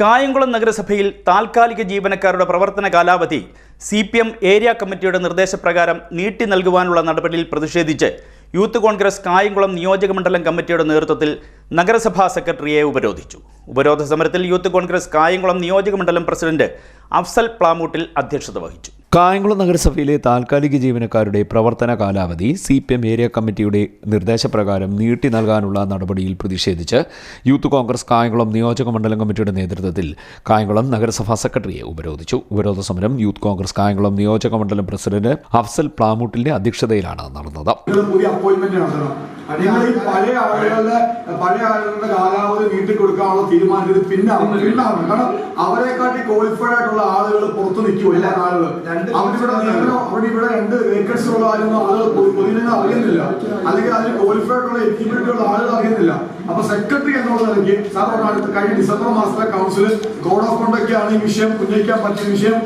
കായംകുളം നഗരസഭയിൽ താൽക്കാലിക ജീവനക്കാരുടെ പ്രവർത്തന കാലാവധി സി പി എം ഏരിയ കമ്മിറ്റിയുടെ നിർദ്ദേശപ്രകാരം നീട്ടി നൽകുവാനുള്ള നടപടിയിൽ പ്രതിഷേധിച്ച് യൂത്ത് കോൺഗ്രസ് കായംകുളം നിയോജക മണ്ഡലം കമ്മിറ്റിയുടെ നേതൃത്വത്തിൽ നഗരസഭാ സെക്രട്ടറിയെ ഉപരോധിച്ചു. ഉപരോധ സമരത്തിൽ യൂത്ത് കോൺഗ്രസ് കായംകുളം നിയോജക മണ്ഡലം പ്രസിഡന്റ് അഫ്സൽ പ്ലാമൂട്ടിൽ അധ്യക്ഷത വഹിച്ചു. കായംകുളം നഗരസഭയിലെ താൽക്കാലിക ജീവനക്കാരുടെ പ്രവർത്തന കാലാവധി സി പി എം ഏരിയ കമ്മിറ്റിയുടെ നിർദ്ദേശപ്രകാരം നീട്ടി നൽകാനുള്ള നടപടിയിൽ പ്രതിഷേധിച്ച് യൂത്ത് കോൺഗ്രസ് കായംകുളം നിയോജക മണ്ഡലം കമ്മിറ്റിയുടെ നേതൃത്വത്തിൽ കായംകുളം നഗരസഭാ സെക്രട്ടറിയെ ഉപരോധിച്ചു. ഉപരോധ സമരം യൂത്ത് കോൺഗ്രസ് കായംകുളം നിയോജക മണ്ഡലം പ്രസിഡന്റ് അഫ്സൽ പ്ലാമൂട്ടിന്റെ അധ്യക്ഷതയിലാണ് നടന്നത്. നിങ്ങൾ ഈ പഴയ ആളുകളുടെ പഴയ ആളുകളുടെ കാലാവധി നീട്ടി കൊടുക്കാനുള്ള തീരുമാനം ഇത് പിന്നാണ് പിന്നാണ് കാരണം അവരെക്കാട്ടി ക്വാളിഫൈഡ് ആയിട്ടുള്ള ആളുകൾ പുറത്തു നിൽക്കും എല്ലാ ആളുകൾ അവരിവിടെ നിയമനം അവിടെ ഇവിടെ രണ്ട് വേക്കൻസി ഉള്ള ആളൊന്നും ആളുകൾ പൊതുവിനെ അറിയുന്നില്ല. അല്ലെങ്കിൽ അതിന് ക്വാളിഫൈഡ് ഉള്ള എലിജിബിലിറ്റി ഉള്ള ആളുകൾ അറിയുന്നില്ല. അപ്പൊ സെക്രട്ടറി എന്നുള്ള നിലയ്ക്ക് സാർ അടുത്ത കഴിഞ്ഞ ഡിസംബർ മാസത്തിലെ കൗൺസിൽ കോഡ് ഓഫ് കോണ്ടക്ട് ആണ് ഈ വിഷയം ഉന്നയിക്കാൻ പറ്റിയ വിഷയം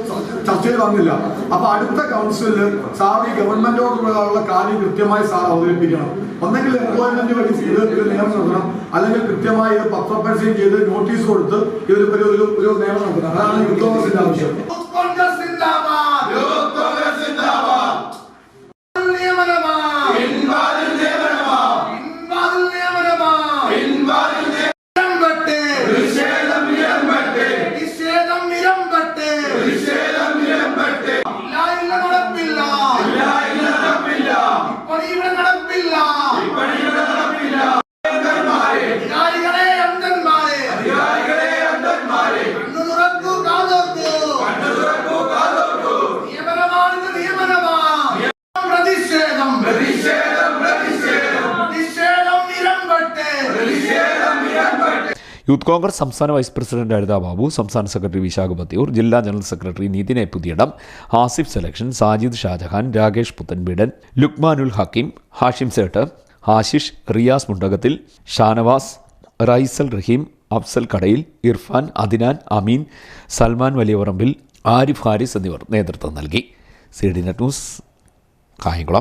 ചർച്ചയിൽ വന്നില്ല അപ്പൊ അടുത്ത കൗൺസിലിൽ സാർ ഈ ഗവൺമെന്റോടുള്ള കാര്യം കൃത്യമായി സാർ അവതരിപ്പിക്കണം. ഒന്നെങ്കിൽ എംപ്ലോയ്മെന്റ് വഴി ഇത് നിയമം നടത്തണം അല്ലെങ്കിൽ കൃത്യമായി ഇത് പത്രപരസ്യം ചെയ്ത് നോട്ടീസ് കൊടുത്ത് ഇതൊരു ഒരു നിയമം നടത്തണം. അതാണ് യൂത്ത് ആവശ്യം. ഇപ്പണി ഇവിടെ യൂത്ത് കോൺഗ്രസ് സംസ്ഥാന വൈസ് പ്രസിഡന്റ് അരിത ബാബു സംസ്ഥാന സെക്രട്ടറി വിശാഖ ബത്തിയൂർ ജില്ലാ ജനറൽ സെക്രട്ടറി നിതിനെ പുതിയടം ആസിഫ് സെലക്ഷൻ സാജിദ് ഷാജഹാൻ രാകേഷ് പുത്തൻബീടൻ ലുക്മാനുൽ ഹക്കീം ഹാഷിം സേട്ട് ആശിഷ് റിയാസ് മുണ്ടകത്തിൽ ഷാനവാസ് റൈസൽ റഹീം അഫ്സൽ കടയിൽ ഇർഫാൻ അദിനാൻ അമീൻ സൽമാൻ വലിയവറമ്പിൽ ആരിഫ് ഹാരിസ് എന്നിവർ നേതൃത്വം നൽകി. C D net news Kayamkulam.